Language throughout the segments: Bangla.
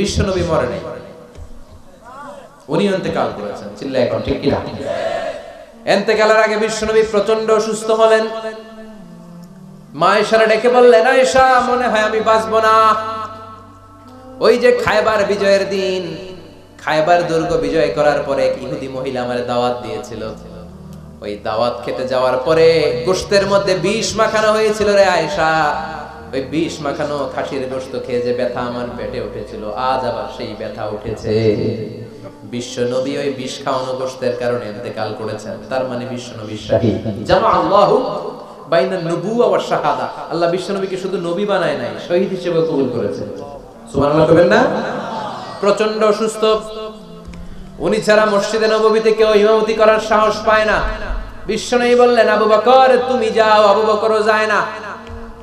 বিশ্বনবী মরে নাই। উনি করেছেন, চিল্লা এখন, ঠিক কিনা? আগে প্রচণ্ড অসুস্থ হলেন। মা এসারা ডেকে বললেন মনে হয় আমি বাঁচবো না। ওই যে খায়বার বিজয়ের দিন খায়বার দুর্গ বিজয় করার পরে এক ইহুদি মহিলা আমার দাওয়াত দিয়েছিল। ওই দাওয়াত খেতে যাওয়ার পরে গোশতের মধ্যে বিষ মাখানো হয়েছিল রে আয়েশা। ওই বিষ মাখানো খাসির গোশত খেয়ে যে ব্যথা আমার পেটে উঠেছিল, আজ আবার সেই ব্যথা উঠেছে। বিশ্ব নবী ওই বিষ খাওয়ানো গোশতের কারণে করেছেন। তার মানে বিশ্ব নবী শাহী। আল্লাহু বাইনা শাহাদা। আল্লাহ বিশ্ব নবীকে শুধু নবী বানায় নাই, শহীদ হিসেবে কবুল সুবহানাল্লাহ কবেন না? প্রচণ্ড অসুস্থ। উনি ছাড়া মসজিদে নববীতে কেউ ইমামতি করার সাহস পায় না। বিশ্বনবী বললেন, আবু বকর, তুমি যাও, আবু বকরও যায় না।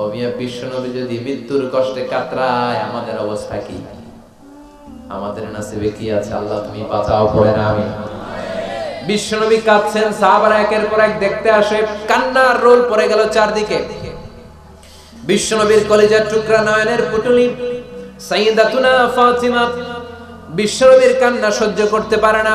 ও মিয়া বিশ্বনবী যদি মৃত্যুর কষ্টে কাতরায়, আমাদের অবস্থা কি? আমাদের নাসিবে কি আছে? আল্লাহ তুমি বাঁচাও পড়ে না আমি। বিশ্বনবী কাঁদছেন, সাহাবারা একের পর এক দেখতে আসে, কান্নার রোল পড়ে গেল চারদিকে। বিশ্বনবীর কলেজার টুকরা নয়নের পুটুলি, সাইয়েদাতুনা ফাতিমা, বিশ্বনবীর কান্না সহ্য করতে পারে না।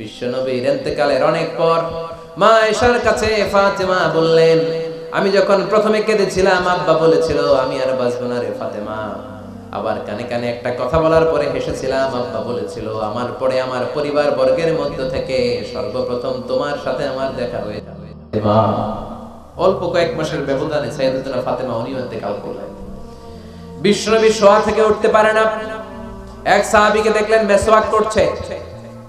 বিশ্বনবীর অনেক পর মা কাছে ফাতেমা বললেন, আমি যখন প্রথমে কেঁদেছিলাম, আব্বা বলেছিল, আমি আর বাঁচবো না রে ফাতেমা। আবার কানে কানে একটা কথা বলার পরে হেসেছিলাম, আব্বা বলেছিল, আমার পরে আমার পরিবার বর্গের মধ্য থেকে সর্বপ্রথম তোমার সাথে আমার দেখা হয়ে যাবে। অল্প কয়েক মাসের ব্যবধানে ফাতেমা উনিও ইন্তেকাল করলেন। বিশ্বনবী শোয়া থেকে উঠতে পারে না। এক সাহাবীকে দেখলেন, মেসওয়াক করছে।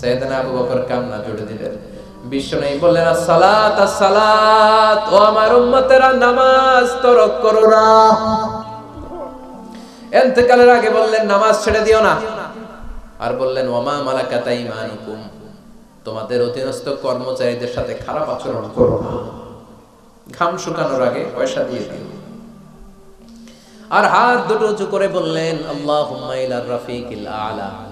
সাইয়েদনা আবু বকর জুড়ে দিলেন। বললেন, আসসালাত আসসালাত, ও আমার নামাজ তরক করো না। আগে বললেন, নামাজ ছেড়ে দিও না। আর বললেন, ওমা মালাকাতা তোমাদের অধীনস্থ কর্মচারীদের সাথে খারাপ আচরণ করো না। ঘাম শুকানোর আগে পয়সা দিয়ে দিও। আর হাত দুটো উঁচু করে বললেন আল্লাহ হুম্মাইলার রাফিকিল আলা।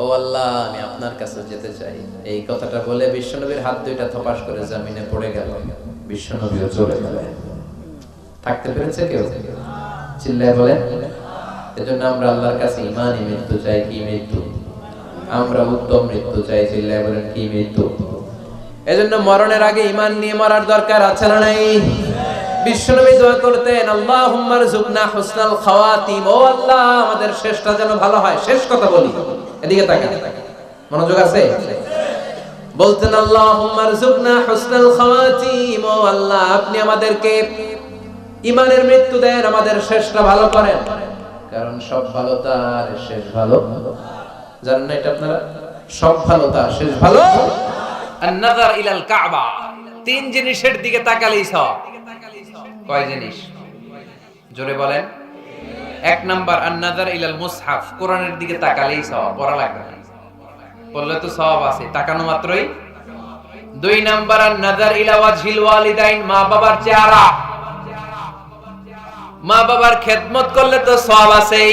ও আল্লাহ, আমি আপনার কাছে যেতে চাই। এই কথাটা বলে বিশ্বনবীর হাত দুইটা থপাস করে জমিনে পড়ে গেল। বিশ্বনবীও চলে গেলেন থাকতে পেরেছে কেউ? চিল্লায় বলেন, এজন্য আমরা আল্লাহর কাছে ইমানই মৃত্যু চাই, কি মৃত্যু? আমরা উত্তম মৃত্যু চাই, চিল্লায় বলেন, কি মৃত্যু? এজন্য মরণের আগে ইমান নিয়ে মরার দরকার আছে না নাই? বিশ্বনবী দোয়া করতেন আল্লাহুম্মার জুবনা হুসনাল খাওয়াতিম। ও আল্লাহ, আমাদের শেষটা যেন ভালো হয়। শেষ কথা বলি, এদিকে তাকান। মনোযোগ আছে? বলতেন আল্লাহুম্মার জুবনা হুসনাল খাওয়াতিম। ও আল্লাহ, আপনি আমাদেরকে ইমানের মৃত্যু দেন, আমাদের শেষটা ভালো করেন। কারণ সব ভালো তার, শেষ ভালো। জানেন না এটা আপনারা? সব ভালো তার, শেষ ভালো। আন-নাযার ইলাল কাবা, তিন জিনিসের দিকে তাকালেই সব। কয় জিনিস? জোরে বলেন। এক নাম্বার, আন-নাযার ইলাল মুসহাফ, কোরআনের দিকে তাকালেই সব পড়া লাগবে না পড়লে তো সব আছে, তাকানো মাত্রই। দুই নাম্বার, আন-নাযার ইলা ওয়াজহিল ওয়ালিদাইন, মা বাবার চেহারা। মা বাবার খেদমত করলে তো সব আছেই।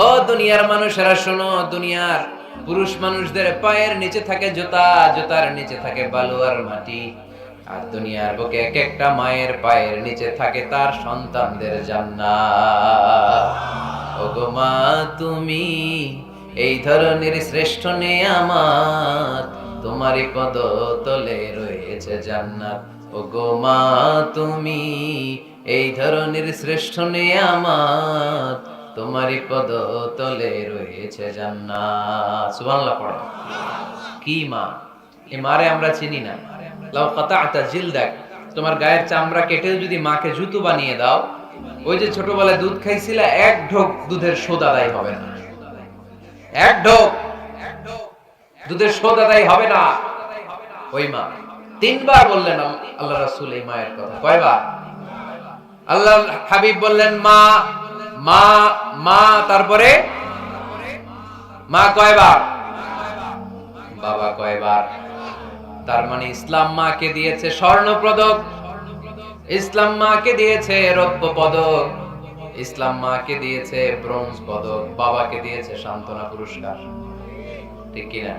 ও দুনিয়ার মানুষেরা শোনো, দুনিয়ার পুরুষ মানুষদের পায়ের নিচে থাকে জুতা, জুতার নিচে থাকে বালু আর মাটি। আর দুনিয়ার বুকে এক একটা মায়ের পায়ের নিচে থাকে তার সন্তানদের জান্নাত। ওগো মা, তুমি এই ধরনের শ্রেষ্ঠ নেয়ামাত তোমারই পদ তলে রয়েছে জান্নাত। ওগো মা, তুমি এই ধরনের শ্রেষ্ঠ নেয়ামাত তোমারই পদ তলে রয়েছে জান্নাত। কি মা? এই মারে আমরা চিনি না। লাউ কাতাআতা জিলদাক। তোমার গায়ের চামড়া কেটে যদি মাকে জুতো বানিয়ে দাও, ওই যে ছোটবেলায় দুধ খাইছিলা, এক ঢোক দুধের শোধ আদায় হবে না। এক ঢোক দুধের শোধ আদায় হবে না। ওই মা, তিনবার বললেন আল্লাহ রাসূল এই মায়ের কথা। কয়বার? আল্লাহ হাবিব বললেন, মা মা মা, তারপরে? মা কয়বার? বাবা কয়বার? তার মানে ইসলাম মাকে দিয়েছে স্বর্ণ পদক ইসলাম মাকে দিয়েছে রৌপ্য পদক ইসলাম মাকে দিয়েছে ব্রোঞ্জ পদক বাবাকে দিয়েছে সান্ত্বনা পুরস্কার। ঠিক কিনা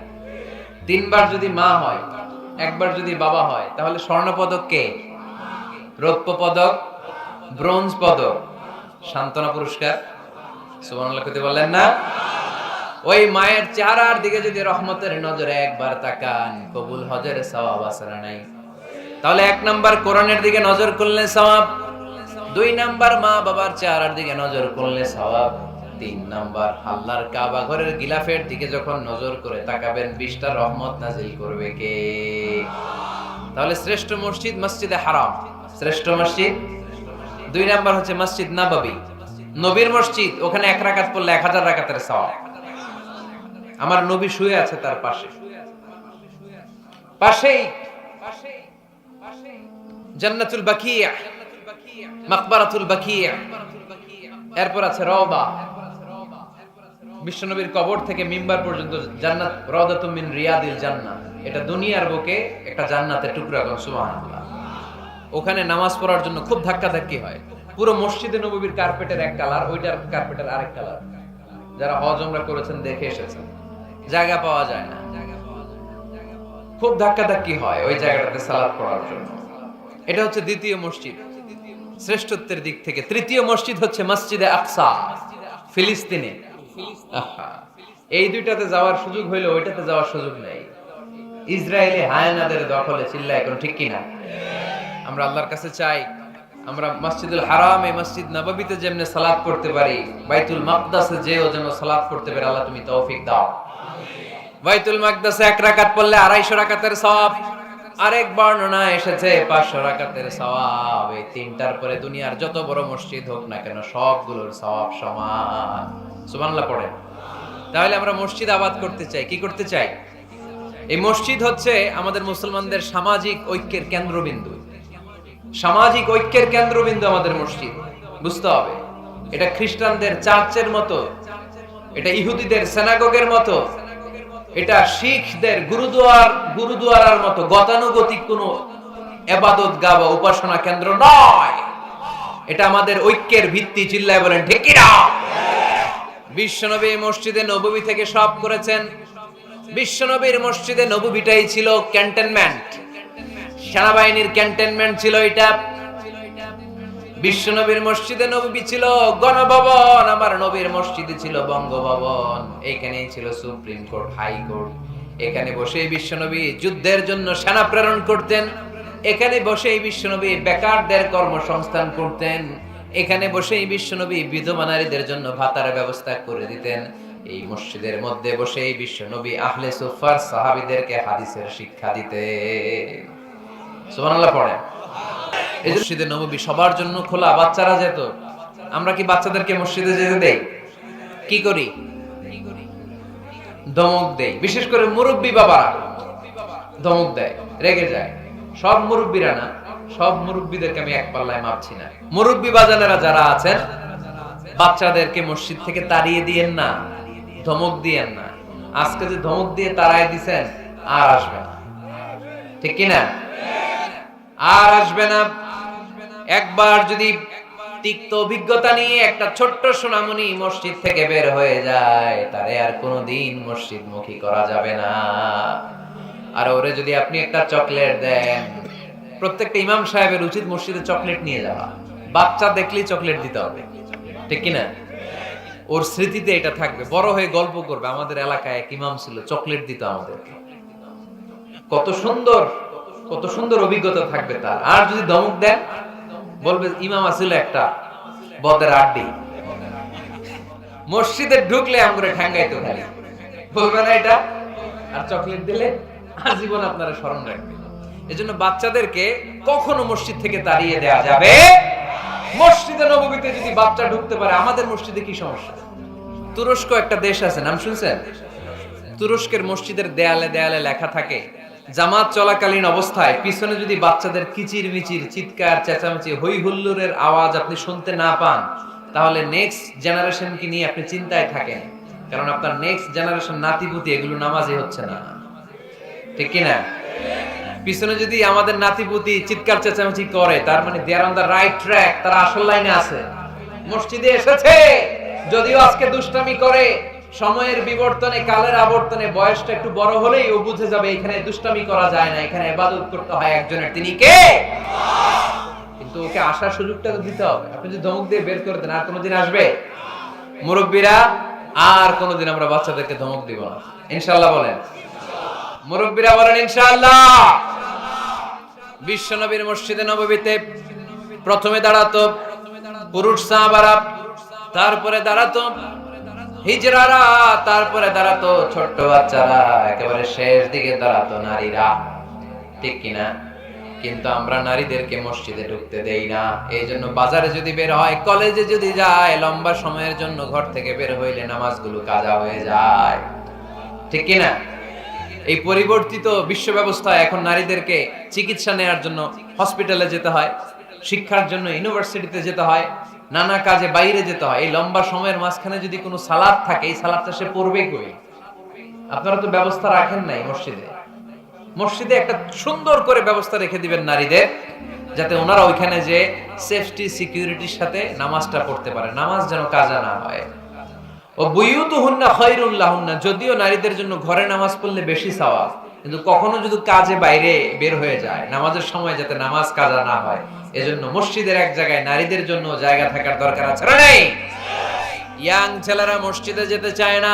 তিনবার যদি মা হয়, একবার যদি বাবা হয়, তাহলে স্বর্ণ পদক কে? রৌপ্য পদক ব্রোঞ্জ পদক সান্ত্বনা পুরস্কার। সুবহানাল্লাহ কইতে না? ওই মায়ের চেহারার দিকে যদি রহমতের নজরে একবার তাকান, কবুল হজের সওয়াব আসারা নাই। তাহলে এক নাম্বার কোরআনের দিকে নজর করলে সওয়াব, দুই নাম্বার মা বাবার চেহারার দিকে নজর করলে সওয়াব, তিন নাম্বার আল্লাহর কাবা ঘরের গিলাফের দিকে যখন নজর করে তাকাবেন, বিশটা রহমত নাজিল করবে কে? তাহলে শ্রেষ্ঠ মসজিদ মসজিদে হারাম। শ্রেষ্ঠ মসজিদ দুই নাম্বার হচ্ছে মসজিদ নাবাবি। নবীর মসজিদ, ওখানে এক রাকাত পড়লে এক হাজার রাকাতের সওয়াব। আমার নবী শুয়ে আছে তার পাশে। পাশেই জান্নাতুল বাকিয়া বাকিয়া, এরপর আছে বিশ্বনবীর কবর থেকে মিম্বার পর্যন্ত জান্নাত, রওদাতুম মিন রিয়াদিল জান্নাত। এটা দুনিয়ার বুকে একটা জান্নাতের টুকরা সুবহানাল্লাহ। ওখানে নামাজ পড়ার জন্য খুব ধাক্কা ধাক্কি হয়। পুরো মসজিদে নবীর কার্পেটের এক কালার, ওইটার কার্পেটের আরেক কালার। যারা হজ ওমরা করেছেন, দেখে এসেছেন। জায়গা পাওয়া যায় না। খুব ধাক্কা ধাক্কি হয় ওই জায়গাটাতে সালাদ পড়ার জন্য। এটা হচ্ছে দ্বিতীয় মসজিদ। শ্রেষ্ঠত্বের দিক থেকে তৃতীয় মসজিদ হচ্ছে মসজিদে আকসা, ফিলিস্তিনে। এই দুইটাতে যাওয়ার সুযোগ হইল ওইটাতে যাওয়ার সুযোগ নেই। ইসরায়েলি হায়ানাদের দখলে চিল্লা এখন ঠিক কিনা? আমরা আল্লাহর কাছে চাই, আমরা মসজিদুল হারামে মসজিদ নববীতে যেমনে সালাত করতে পারি, বাইতুল মাকদাসে যেও যেন সালাত করতে পারি, আল্লাহ তুমি তৌফিক দাও। বাইতুল মাকদাসে এক রাকাত পড়লে আড়াইশো রাকাতের সওয়াব, আরেক বর্ণনা এসেছে, পাঁচশো রাকাতের সওয়াব। এই তিনটার পরে দুনিয়ার যত বড় মসজিদ হোক না কেন, সবগুলোর সওয়াব সমান। সুবহানাল্লাহ পড়েন। তাহলে আমরা মসজিদ আবাদ করতে চাই, কি করতে চাই? এই মসজিদ হচ্ছে আমাদের মুসলমানদের সামাজিক ঐক্যের কেন্দ্রবিন্দু। সামাজিক ঐক্যের কেন্দ্রবিন্দু আমাদের মসজিদ, বুঝতে হবে। এটা খ্রিস্টানদের চার্চের মতো, এটা ইহুদিদের সেনাগগের মতো, এটা শিখদের গুরুদুয়ার, গুরুদুয়ারার মতো গতানুগতিক কোনো এবাদত গা বা উপাসনা কেন্দ্র নয়। এটা আমাদের ঐক্যের ভিত্তি, চিল্লায় বলেন ঠিকিরা বিশ্বনবী মসজিদে নববী থেকে সব করেছেন। বিশ্বনবীর মসজিদে নববীটাই ছিল ক্যান্টনমেন্ট সেনাবাহিনীর ক্যান্টনমেন্ট ছিল এটা। বিশ্বনবীর মসজিদে নবী ছিল, গণভবন, আমার নবীর মসজিদে ছিল বঙ্গভবন। এখানেই ছিল সুপ্রিম কোর্ট, হাই কোর্ট। এখানে বসেই বিশ্বনবী যুদ্ধের জন্য সেনা প্রেরণ করতেন। এখানে বসেই বিশ্বনবী বেকারদের কর্মসংস্থান করতেন। এখানে বসেই বিশ্বনবী বিধবা নারীদের জন্য ভাতার ব্যবস্থা করে দিতেন। এই মসজিদের মধ্যে বসেই বিশ্বনবী আহলে সুফার সাহাবীদেরকে হাদিসের শিক্ষা দিতে পড়েন এই মসজিদে নববী সবার জন্য খোলা, বাচ্চারা যেত। আমরা কি বাচ্চাদেরকে মসজিদে যেতে দেই? কি করি? ধমক দেই। বিশেষ করে মুরব্বী বাবারা ধমক দেয়, রেগে যায়। সব মুরব্বীরা না, সব মুরব্বীদেরকে আমি এক পাল্লায় মাপছি না। মুরব্বী বাজানেরা যারা আছেন, বাচ্চাদেরকে মসজিদ থেকে তাড়িয়ে দিয়েন না, ধমক দিয়েন না। আজকে যে ধমক দিয়ে তাড়ায় দিছেন, আর আসবে না। ঠিক কিনা? আর আসবে না। একবার যদি তিক্ত অভিজ্ঞতা নিয়ে একটা ছোট্ট সোনামণি মসজিদ থেকে বের হয়ে যায়, তারে আর কোনোদিন মসজিদ মুখী করা যাবে না। আর ওরে যদি আপনি একটা চকলেট দেন, প্রত্যেকটা ইমাম সাহেবের উচিত মসজিদে চকলেট নিয়ে যাওয়া। বাচ্চা দেখলেই চকলেট দিতে হবে। ঠিক কিনা? ওর স্মৃতিতে এটা থাকবে। বড় হয়ে গল্প করবে, আমাদের এলাকায় এক ইমাম ছিল, চকলেট দিত আমাদেরকে। কত সুন্দর কত সুন্দর অভিজ্ঞতা থাকবে তার। আর যদি ধমক দেন, বলবে ইমাম আসিল একটা বদের আড্ডি। মসজিদে ঢুকলে আমরে ঠ্যাঙ্গাইতে খালি বলবে না এটা? আর চকলেট দিলে আজীবন আপনারা স্মরণ রাখবে বাচ্চাদেরকে কখনো মসজিদ থেকে তাড়িয়ে দেওয়া যাবে মসজিদে নববীতে যদি বাচ্চা ঢুকতে পারে, আমাদের মসজিদে কি সমস্যা? তুরস্ক একটা দেশ আছে, নাম শুনছেন? তুরস্কের মসজিদের দেয়ালে দেয়ালে লেখা থাকে জামাত চলাকালীন অবস্থায় পিছনে যদি বাচ্চাদের কিচির মিচির চিৎকার, চেঁচামেচি হই হুল্লোড়ের আওয়াজ আপনি শুনতে না পান, তাহলে নেক্সট জেনারেশনকে নিয়ে আপনি চিন্তায় থাকেন। কারণ আপনার নেক্সট জেনারেশন নাতিপুতি এগুলো নামাজই হচ্ছে না। ঠিক কি না? পিছনে যদি আমাদের নাতিপুতি চিৎকার, চেঁচামেচি করে, তার মানে there on the right track তারা আসল লাইনে আছে। মসজিদে এসেছে, যদিও আজকে দুষ্টামি করে সময়ের বিবর্তনে, কালের আবর্তনে বয়সটা একটু বড় হলেই ও বুঝে যাবে এখানে দুষ্টামি করা যায় না, এখানে ইবাদত করতে হয় একজনের। তিনি কে? কিন্তু ওকে আসার সুযোগটা দিতে হবে। আপনি যদি ধমক দিয়ে বের করে দেন, আর কোনোদিন আসবে? মুরব্বীরা, আর কোনোদিন আমরা বাচ্চাদেরকে ধমক দিব না। ইনশাআল্লাহ বলেন। মুরব্বীরা বলেন, ইনশাআল্লাহ। বিশ্বনবীর মসজিদে নববীতে প্রথমে দাঁড়াতো পুরুষ সাহাবারা, তারপরে দাঁড়াতো হিজরারা, তারপরে দাঁড়াতো ছোট্ট বাচ্চারা, একেবারে শেষ দিকে দাঁড়াতো নারীরা। ঠিক কিনা? কিন্তু আমরা নারীদেরকে মসজিদে ঢুকতে দেই না। এই জন্য বাজারে যদি বের হয়, কলেজে যদি যায়, লম্বা সময়ের জন্য ঘর থেকে বের হইলে নামাজগুলো কাজা হয়ে যায়। ঠিক কিনা? এই পরিবর্তিত বিশ্ব ব্যবস্থায় এখন নারীদেরকে চিকিৎসা নেওয়ার জন্য হসপিটালে যেতে হয়, শিক্ষার জন্য ইউনিভার্সিটিতে যেতে হয়। নানা কাজে বাইরে যেতে হয়। এই লম্বা সময়ের মাঝখানে যদি কোনো সালাদ থাকে, এই সালাদটা সে পড়বে কই? আপনারা তো ব্যবস্থা রাখেন নাই মসজিদে। মসজিদে একটা সুন্দর করে ব্যবস্থা রেখে দিবেন নারীদের, যাতে ওনারা ওইখানে যে সেফটি সিকিউরিটির সাথে নামাজটা পড়তে পারে। নামাজ যেন কাজা না হয়। ও বুয়ুতু হুন্না খৈরুল্লাহ হুন্না যদিও নারীদের জন্য ঘরে নামাজ পড়লে বেশি সওয়াব, কিন্তু কখনো যদি কাজে বাইরে বের হয়ে যায়, নামাজের সময় যাতে নামাজ কাজা না হয়। এজন্য মসজিদের এক জায়গায় নারীদের জন্য জায়গা থাকার দরকার আছে নেই? ইয়াং ছেলেরা মসজিদে যেতে চায় না।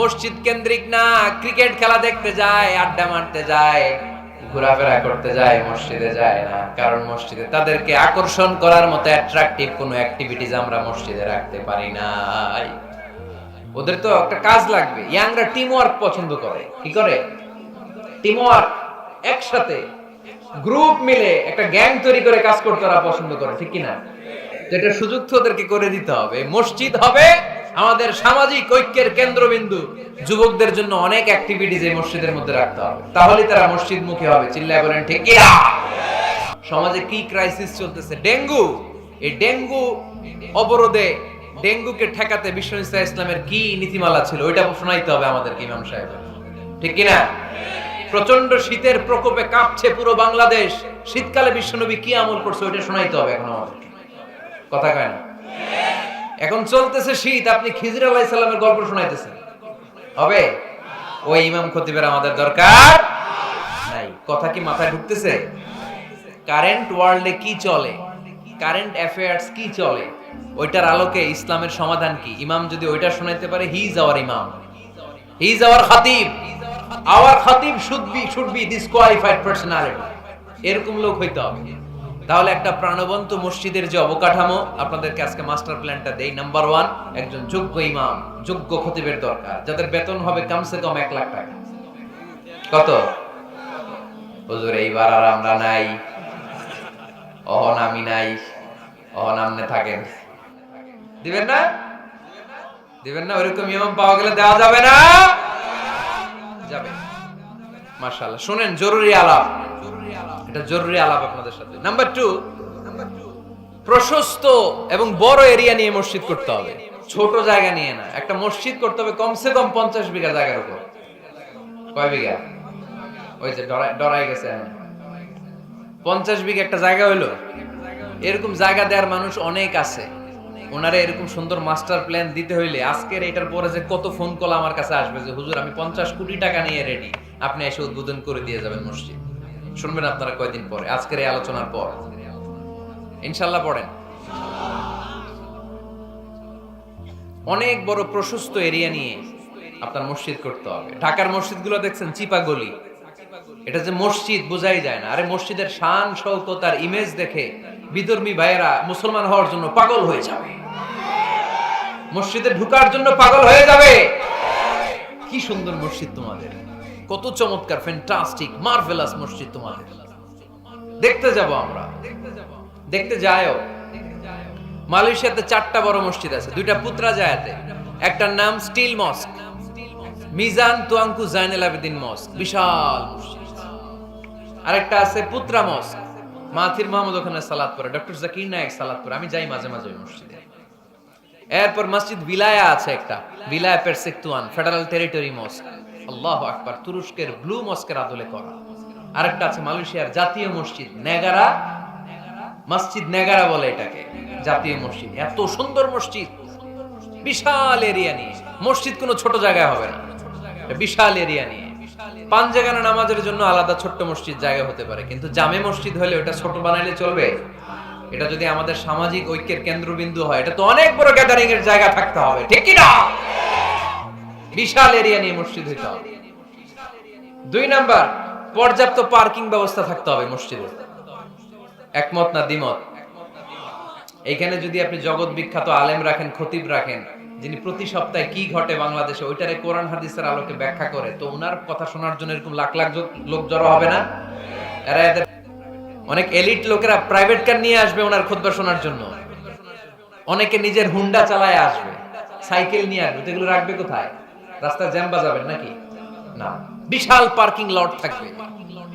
মসজিদ কেন্দ্রিক না, ক্রিকেট খেলা দেখতে যায়, আড্ডা মারতে যায়, ঘোরাফেরা করতে যায়, মসজিদে যায় না। কারণ মসজিদে তাদেরকে আকর্ষণ করার মতো অ্যাট্রাকটিভ কোনো অ্যাক্টিভিটিজ আমরা মসজিদে রাখতে পারি না ওদের তো একটা কাজ লাগবে। ইয়াংরা টিম ওয়ার্ক পছন্দ করে। কি করে? টিম ওয়ার্ক একসাথে। গ্রুপ মিলে একটা গ্যাং তৈরি করে কাজ করতে ওরা পছন্দ করে, ঠিক কিনা? এটা সুযোগ তো ওদেরকে করে দিতে হবে। মসজিদ হবে আমাদের সামাজিক ঐক্যের কেন্দ্রবিন্দু। যুবকদের জন্য অনেক অ্যাক্টিভিটিজ এই মসজিদের মধ্যে রাখতে হবে। তাহলে তারা মসজিদ মুখী হবে, চিল্লায় বলেন ঠিক কিনা? সমাজে কি ক্রাইসিস চলতেছে? ডেঙ্গু। এই ডেঙ্গু অবরোধে ডেঙ্গুকে ঠেকাতে বিশ্ব ইসলামের কি নীতিমালা ছিল, ওইটা শোনাইতে হবে আমাদেরকে ইমাম সাহেব ঠিক কিনা? প্রচণ্ড শীতের প্রকোপে কাঁপছে পুরো বাংলাদেশ। শীতকালে বিশ্বনবী কি আমল করছে ওইটা শোনাইতে হবে এখন আমাদেরকে কথা কয় না? এখন চলতেছে শীত, আপনি খিজির আলাহ ইসলামের গল্প শোনাইতেছেন। হবে? ওই ইমাম খতিবের আমাদের দরকার নাই। কথা কি মাথায় ঢুকতেছে? কারেন্ট ওয়ার্ল্ডে কি চলে? কারেন্ট অ্যাফেয়ার্স কি চলে? ওইটার আলোকে ইসলামের সমাধান কি? ইমাম যদি ওইটা শোনাইতে পারে he is our imam he is our khatib our khatib should be should be disqualified personality এরকম লোক হইতে হবে। তাহলে একটা প্রাণবন্ত মসজিদের যে অবকাঠামো, আপনাদেরকে আজকে মাস্টার প্ল্যানটা দেই। নাম্বার ওয়ান একজন যোগ্য ইমাম, যোগ্য খতিবের দরকার। যাদের বেতন হবে কমসে কম এক লাখ টাকা। কত? হুজুর, এইবার আর আমরা নাই। অহন নাই। অহন থাকেন। দিবেন না? দিবেন না, ওরকম ইমাম পাওয়া গেলে দেওয়া যাবে না। যাবে। শুনেন, জরুরি আলাপ। এটা জরুরি আলাপ আপনাদের সাথে। নাম্বার টু প্রশস্ত এবং বড় এরিয়া নিয়ে মসজিদ করতে হবে। ছোট জায়গা নিয়ে না। একটা মসজিদ করতে হবে কমসে কম পঞ্চাশ বিঘা জায়গার উপর। কয় বিঘা? ওই যে ডরাই গেছে পঞ্চাশ বিঘা একটা জায়গা হইল। এরকম জায়গা দেওয়ার মানুষ অনেক আছে। ওনারা এরকম সুন্দর মাস্টার প্ল্যান দিতে হইলে আজকের এটার পরে যে কত ফোন কল আমার কাছে আসবে যে, হুজুর, আমি পঞ্চাশ কোটি টাকা নিয়ে রেডি আপনি এসে উদ্বোধন করে দিয়ে যাবেন মসজিদ। শুনবেন আপনারা কয়দিন পরে, আজকের এই আলোচনার পর। ইনশাল্লাহ পড়েন। অনেক বড় প্রশস্ত এরিয়া নিয়ে আপনার মসজিদ করতে হবে। ঢাকার মসজিদগুলো দেখছেন চিপা গলি এটা যে মসজিদ বোঝাই যায় না। আরে মসজিদের শান, শৌকত আর ইমেজ দেখে বিধর্মী ভাইয়েরা মুসলমান হওয়ার জন্য পাগল হয়ে যাবে। মসজিদে ঢুকার জন্য পাগল হয়ে যাবে। কি সুন্দর মসজিদ তোমাদের। কত চমৎকার ফ্যান্টাস্টিক মার্ভেলাস মসজিদ তোমাদের। দেখতে যাব আমরা। দেখতে যায়ও। মালয়েশিয়াতে চারটা বড় মসজিদ আছে, দুইটা পুত্রা জায়াতে, একটার নাম steel mosque, Mizan Tuanku Zainul Abidin mosque, বিশাল মসজিদ। আরেকটা আছে পুত্রা মস্ক, মাথির মাহমুদ ওখানে সালাত পড়ে, ডক্টর জাকির নায়ক সালাত পড়ে, আমি যাই মাঝে মাঝে ওই মসজিদে। এরপর মসজিদ বিলায়া আছে একটা। বিলায়া পেরসেকতুয়ান ফেডারেল টেরিটরি মস্ক আল্লাহ আকবার, তুরস্কের ব্লু মস্কের আদলে করা। আরেকটা আছে মালয়েশিয়ার জাতীয় মসজিদ, নেগারা। মসজিদ নেগারা বলে এটাকে, জাতীয় মসজিদ। এত সুন্দর মসজিদ। বিশাল এরিয়া নিয়ে। মসজিদ কোনো ছোট জায়গায় হবে না। বিশাল এরিয়া নিয়ে। পাঁচ জায়গানা নামাজের জন্য আলাদা ছোট্ট মসজিদ জায়গা হতে পারে। কিন্তু জামে মসজিদ হলে ওটা ছোট বানাইলে চলবে। এটা যদি আমাদের সামাজিক ঐক্যের কেন্দ্রবিন্দু হয়, এটা তো অনেক বড় গ্যাদারিং এর জায়গা থাকতে হবে, ঠিক না বিশাল এরিয়া নিয়ে মসজিদ হইতে হবে। দুই নাম্বার, পর্যাপ্ত পার্কিং ব্যবস্থা থাকতে হবে মসজিদে। একমত না দ্বিমত? এইখানে যদি আপনি জগৎ বিখ্যাত আলেম রাখেন, খতিব রাখেন, যিনি প্রতি সপ্তাহে কি ঘটে বাংলাদেশে, ওইটারে কোরআন হাদিসের আলোকে ব্যাখ্যা করে, তো ওনার কথা শোনার জন্য এরকম লাখ লাখ লোক জড়ো হবে না? এরা এদের অনেক এলিট লোকেরা প্রাইভেট কার নিয়ে আসবে ওনার খুতবা শোনার জন্য। অনেকে নিজের হুন্ডা চালায় আসবে, সাইকেল নিয়ে আসবে। এগুলো রাখবে কোথায়? রাস্তায় জ্যাম বাজাবেন নাকি? না। বিশাল পার্কিং লট থাকবে।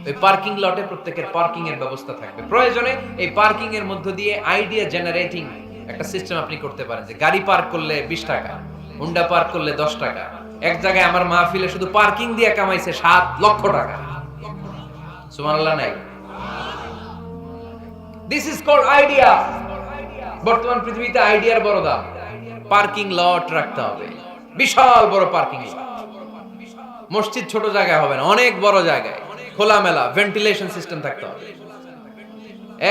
ওই পার্কিং লটে প্রত্যেকের পার্কিং এর ব্যবস্থা থাকবে। প্রয়োজনে এই পার্কিং এর মধ্য দিয়ে আইডিয়া জেনারেটিং একটা সিস্টেম আপনি করতে পারেন যে গাড়ি পার্ক করলে বিশ টাকা, হুন্ডা পার্ক করলে দশ টাকা। এক জায়গায় আমার মাহফিলে শুধু পার্কিং দিয়ে কামাইছে সাত লক্ষ টাকা। সুমানাল্লাহ নাই। দিস ইজ কল্ড আইডিয়া বর্তমান পৃথিবীতে আইডিয়ার বড় দাম। পার্কিং লট রাখতে হবে। বিশাল বড় পার্কিং মসজিদ ছোট জায়গায় হবে না, অনেক বড় জায়গায়। খোলামেলা ভেন্টিলেশন সিস্টেম থাকতে হবে।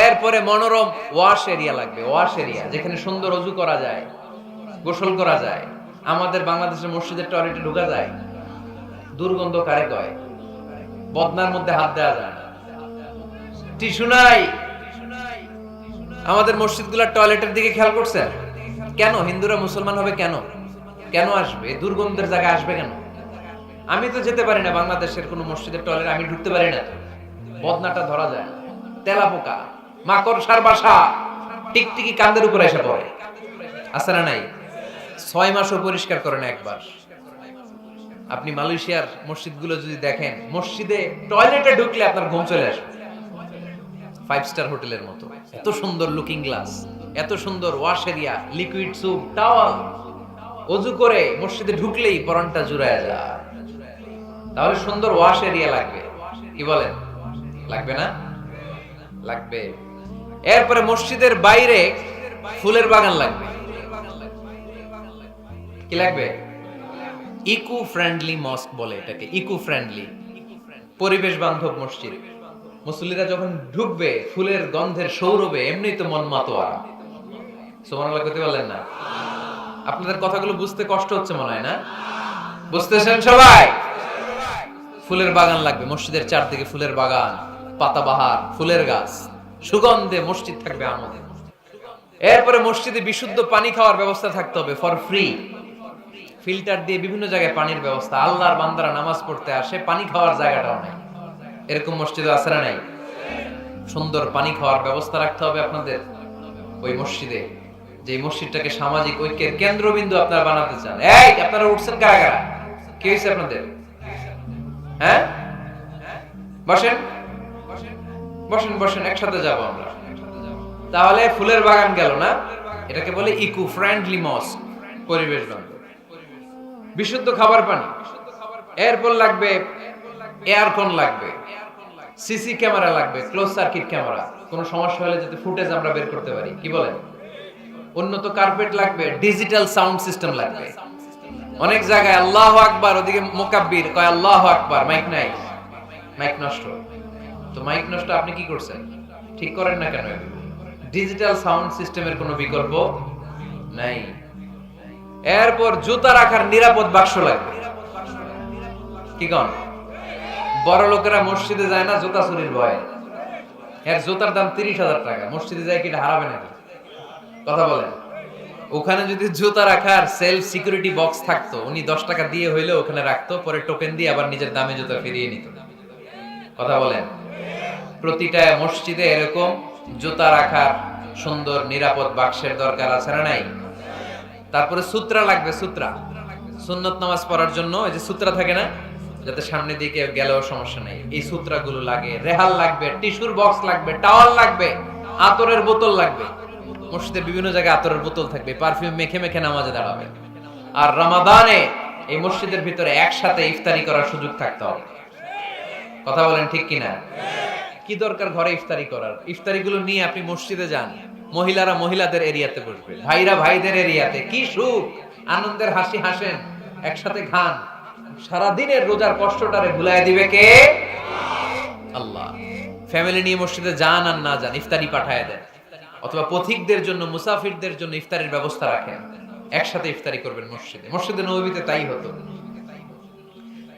এরপরে মনোরম ওয়াশ এরিয়া লাগবে ওয়াশ এরিয়া যেখানে সুন্দর অজু করা যায়, গোসল করা যায়। আমাদের বাংলাদেশের মসজিদের টয়লেটে ঢোকা যায়, দুর্গন্ধ কারে কয়? বদনার মধ্যে হাত দেওয়া যায় টিস্যু নাই। আমাদের মসজিদগুলোর টয়লেটের দিকে খেয়াল করছে? কেন? হিন্দুরা মুসলমান হবে কেন? কেন আসবে? দুর্গন্ধের জায়গায় আসবে কেন? আমি তো যেতে পারি না বাংলাদেশের কোনো মসজিদের টয়লেট, আমি ঢুকতে পারি না। বদনাটা ধরা যায়। তেলা পোকা, মাকড়, সার বাসা, টিকটিকি কান্দের উপরে এসে পড়ে। আছে না নাই? ছয় মাসও পরিষ্কার করে না একবার। আপনি মালয়েশিয়ার মসজিদগুলো যদি দেখেন, মসজিদে টয়লেটে ঢুকলে আপনার ঘুম চলে আসবে। ফাইভ স্টার হোটেলের মতো। এত সুন্দর লুকিং গ্লাস এত সুন্দর wash area liquid soap towel অজু করে মসজিদে ঢুকলেই পরানটা জুড়ায় যায়। তাহলে সুন্দর ওয়াশ এরিয়া লাগবে। কি বলেন? লাগবে না? লাগবে। এরপরে মসজিদের বাইরে ফুলের বাগান লাগবে। কি লাগবে? ইকো ফ্রেন্ডলি মস্ক বলে এটাকে ইকো ফ্রেন্ডলি পরিবেশ বান্ধব মসজিদ। মুসল্লিরা যখন ঢুকবে, ফুলের গন্ধের সৌরভে এমনি তো মন মাতোয়ারা। সুবহানাল্লাহ করতে পারলেন না? আপনাদের কথাগুলো বুঝতে কষ্ট হচ্ছে মনে হয় না? বুঝতেছেন সবাই? ফুলের বাগান লাগবে, মসজিদের চারদিকে ফুলের বাগান, পাতাবাহার, ফুলের গাছ, সুগন্ধে মসজিদ থাকবে আমাদের এরপরে মসজিদে বিশুদ্ধ পানি খাওয়ার ব্যবস্থা থাকতে হবে ফর ফ্রি ফিল্টার দিয়ে বিভিন্ন জায়গায় পানির ব্যবস্থা, আল্লাহর বান্দারা নামাজ পড়তে আসে, পানি খাওয়ার জায়গাটাও নাই। এরকম মসজিদে আছে না নাই? সুন্দর পানি খাওয়ার ব্যবস্থা রাখতে হবে আপনাদের ওই মসজিদে। যে মসজিদটাকে সামাজিক ঐক্যের কেন্দ্রবিন্দু আপনারা বানাতে চান। এই, আপনারা উঠছেন কারা কারা? কি হয়েছে আপনাদের? হ্যাঁ? বসেন। বসেন বসেন, একসাথে যাব আমরা। তাহলে ফুলের বাগান গেল না? এটাকে বলে ইকো ফ্রেন্ডলি মস্ক, পরিবেশ বান্ধব। বিশুদ্ধ খাবার পানি। এরপর লাগবে, এয়ারকন লাগবে। সিসি ক্যামেরা লাগবে, ক্লোজ সার্কিট ক্যামেরা। কোনো সমস্যা হলে যাতে ফুটেজ আমরা বের করতে পারি। কি বলেন? উন্নত কার্পেট লাগবে, ডিজিটাল সাউন্ড সিস্টেম লাগবে। অনেক জায়গায় আল্লাহ আকবার, ওদিকে মোকাব্বির, কয় আল্লাহ আকবার, মাইক নাই। মাইক নষ্ট। তো মাইক নষ্ট আপনি কি করছেন? ঠিক করেন না কেন ডিজিটাল সাউন্ড সিস্টেমের কোনো বিকল্প নাই। এরপর জুতা রাখার নিরাপদ বাক্স লাগবে। কি কন? বড় লোকেরা মসজিদে যায় না, জুতা চুরির ভয়। এর জুতার দাম তিরিশ হাজার টাকা। মসজিদে যায় কি হারাবে নাকি? কথা বলেন। ওখানে যদি জুতা রাখার সেলফ সিকিউরিটি বক্স থাকতো, উনি দশ টাকা দিয়ে হইলে ওখানে রাখতো, পরে টোকেন দিয়ে আবার নিজের দামে জুতা ফিরিয়ে নিত। কথা বলেন। প্রতিটা মসজিদে এরকম জুতা রাখার সুন্দর নিরাপদ বাক্সের দরকার আছে না নাই? তারপরে সূত্রা লাগবে, সূত্রা। সুন্নত নামাজ পড়ার জন্য, ওই যে সূত্রা থাকে না? যাতে সামনে দিকে গেলেও সমস্যা নেই। এই সূত্রাগুলো লাগে, রেহাল লাগবে, টিস্যুর বক্স লাগবে, টাওয়াল লাগবে, আতরের বোতল লাগবে। মসজিদের বিভিন্ন জায়গায় আতরের বোতল থাকবে, পারফিউম মেখে মেখে নামাজে দাঁড়াবে। আর রমাদানে এই মসজিদের ভিতরে একসাথে ইফতারি করার সুযোগ থাকতে হবে। কথা বলেন ঠিক কিনা? কি দরকার ঘরে ইফতারি করার? ইফতারিগুলো নিয়ে আপনি মসজিদে যান, মহিলারা মহিলাদের এরিয়াতে বসবে, ভাইরা ভাইদের এরিয়াতে। কি সুখ? আনন্দের হাসি হাসেন, একসাথে খান। সারা দিনের রোজার কষ্টটারে ভুলাই দিবে কে? আল্লাহ। ফ্যামিলি নিয়ে মসজিদে যান আর না যান, ইফতারি পাঠায় দেন। অথবা পথিকদের জন্য, মুসাফিরদের জন্য ইফতারির ব্যবস্থা রাখেন। একসাথে ইফতারি করবেন মসজিদে। মসজিদে নবীতে তাই হতো।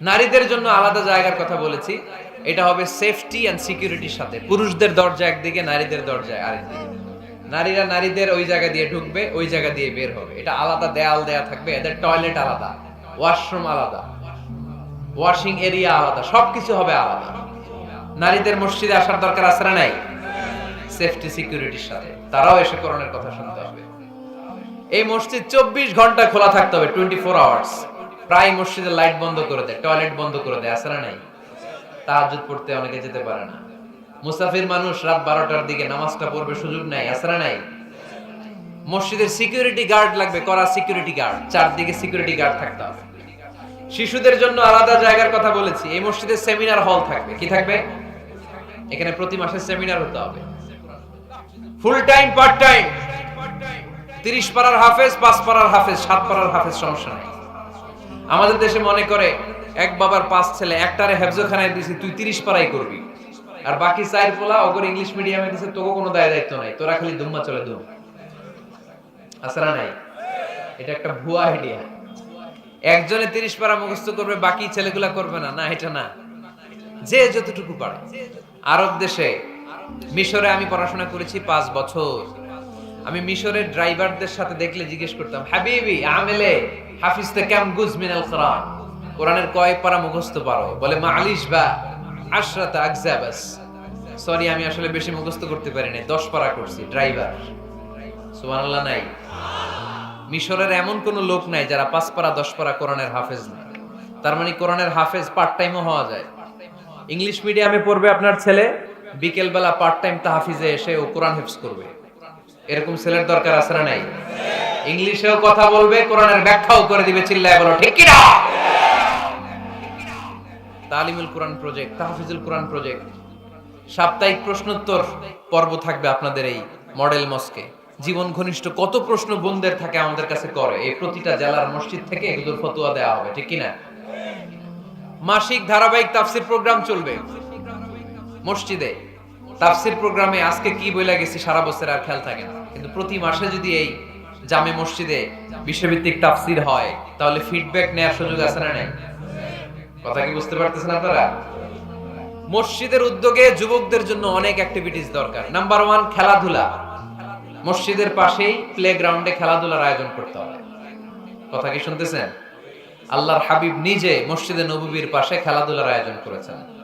নারীদের জন্য আলাদা জায়গার কথা বলেছি। এটা হবে সেফটি এন্ড সিকিউরিটির সাথে। পুরুষদের দরজা একদিকে, নারীদের দরজা আরেকদিকে। নারীরা নারীদের ওই জায়গা দিয়ে ঢুকবে, ওই জায়গা দিয়ে বের হবে। এটা আলাদা দেয়াল দেয়া থাকবে, এদের টয়লেট আলাদা ওয়াশরুম আলাদা। ওয়াশিং এরিয়া আলাদা, সবকিছু হবে আলাদা। নারীদের মসজিদে আসার দরকার আছে না নাই? সেফটি সিকিউরিটির সাথে। তারাও এসে করণের কথা শুনতে হবে। এই মসজিদ চব্বিশ ঘণ্টা খোলা থাকতে হবে টোয়েন্টি ফোর আওয়ার্স প্রায় মসজিদের লাইট বন্ধ করে দেয় টয়লেট বন্ধ করে দেয়, আছে না নাই? তাহাজুদ পড়তে অনেকে যেতে পারে না। মুসাফির মানুষ রাত বারোটার দিকে নামাজটা পড়বে সুযোগ নাই না নাই? মসজিদের সিকিউরিটি গার্ড লাগবে করা সিকিউরিটি গার্ড চারদিকে সিকিউরিটি গার্ড থাকতে হবে। শিশুদের জন্য আলাদা জায়গার কথা বলেছি। এই মসজিদে সেমিনার হল থাকবে। কি থাকবে? এখানে প্রতি মাসে সেমিনার হতে হবে। ফুল টাইম পার্ট টাইম তিরিশ পাড়ার হাফেজ, পাঁচ পাড়ার হাফেজ, সাত পাড়ার হাফেজ, সমস্যা নাই। আমাদের দেশে মনে করে, এক বাবার পাঁচ ছেলে, একটারে হেফজোখানায় দিছি, তুই তিরিশ পাড়াই করবি। আর বাকি চার পোলা অগর ইংলিশ মিডিয়ামে দিছে তোকে কোনো দায় দায়িত্ব নাই। তোরা খালি দুম্মা চলে দুম। আসরা নাই। এটা একটা ভুয়া আইডিয়া একজনে তিরিশ পারা মুখস্থ করবে, বাকি ছেলেগুলা করবে না। না, এটা না। যে যতটুকু পারে। আরব দেশে, মিশরে আমি পড়াশোনা করেছি পাঁচ বছর। আমি মিশরের ড্রাইভারদের সাথে দেখলে জিজ্ঞেস করতাম, হাবিবি, আমেলে হাফিজ তে কেম গুজ মিনাল কোরআন কোরআনের কয় পারা মুখস্থ পারো? বলে, মালিশ বা আশরাতা আকজাবাস। সরি আমি আসলে বেশি মুখস্থ করতে পারি নাই দশ পারা করছি, ড্রাইভার। সুবহানাল্লাহ, নাই। মিশরের এমন কোন লোক নাই যারা পাঁচ পারা, দশ পারা কোরআনের হাফেজ না। তার মানে কোরআনের হাফেজ পার্ট টাইমও হওয়া যায়। ইংলিশ মিডিয়ামে পড়বে আপনার ছেলে বিকেল বেলা পার্ট টাইম তাহাফিজে এসে ও কোরআন হেফজ করবে। এরকম ছেলের দরকার আছে না নাই? ইংলিশেও কথা বলবে, কোরআনের ব্যাখ্যাও করে দিবে, চিল্লায় বলো, ঠিক কিনা? তালিমুল কোরআন প্রজেক্ট তাহফিজুল কোরআন প্রজেক্ট সাপ্তাহিক প্রশ্নোত্তর পর্ব থাকবে আপনাদের এই মডেল মস্কে জীবন ঘনিষ্ঠ কত প্রশ্ন বোনদের থাকে আমাদের কাছে করে। এই প্রতিটা জেলার মসজিদ থেকে এগুলোর ফতোয়া দেওয়া হবে, ঠিক কিনা? মাসিক ধারাবাহিক তাফসির প্রোগ্রাম চলবে মসজিদে। তাফসির প্রোগ্রামে আজকে কি বইলা গেছি সারা বছর আর খেয়াল থাকে না। কিন্তু প্রতি মাসে যদি এই জামে মসজিদে বিশ্বভিত্তিক তাফসির হয়, তাহলে ফিডব্যাক নেওয়ার সুযোগ আছে না নাই? কথা কি বুঝতে পারতেছেন আপনারা? মসজিদের উদ্যোগে যুবকদের জন্য অনেক অ্যাক্টিভিটিস দরকার। নাম্বার ওয়ান খেলাধুলা। মসজিদের পাশেই প্লে গ্রাউন্ডে খেলাধুলার আয়োজন করতে হবে। কথা কি শুনতেছেন? আল্লাহর হাবিব নিজে মসজিদে নবীর পাশে খেলাধুলার আয়োজন করেছেন।